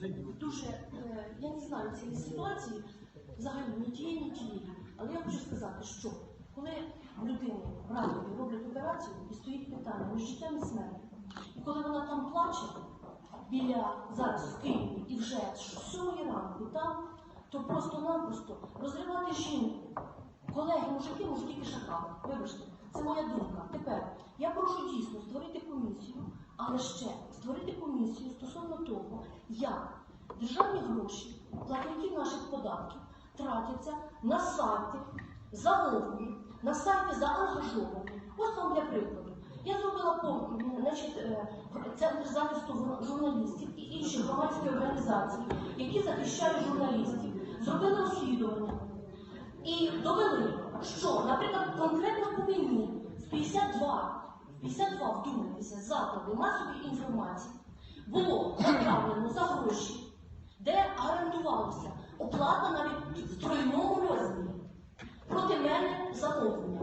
сидіть. дуже, е, я не знаю цієї ситуації, взагалі ні тієї, ні тієї. Але я хочу сказати, що коли людині ракові роблять операцію і стоїть питання між життям і смертю, і коли вона там плаче біля зараз в Києві і вже з сьомої ранку там, то просто-напросто розривати жінку. Колеги, мужики, може тільки шакали. Вибачте, це моя думка. Тепер я прошу дійсно створити комісію, але ще створити комісію стосовно як державні гроші, платників наших податків тратяться на сайти замовлені, на сайти заангажовані. Ось вам для прикладу. Я зробила значить, е, Центр захисту журналістів і інші громадські організації, які захищають журналістів, зробили розслідування. І довели, що, наприклад, конкретно по мені з 52, 52 вдумайтеся, заклади масової інформації було направлено за гроші, де орендувалося оплата навіть в тройному розмірі проти мене замовлення.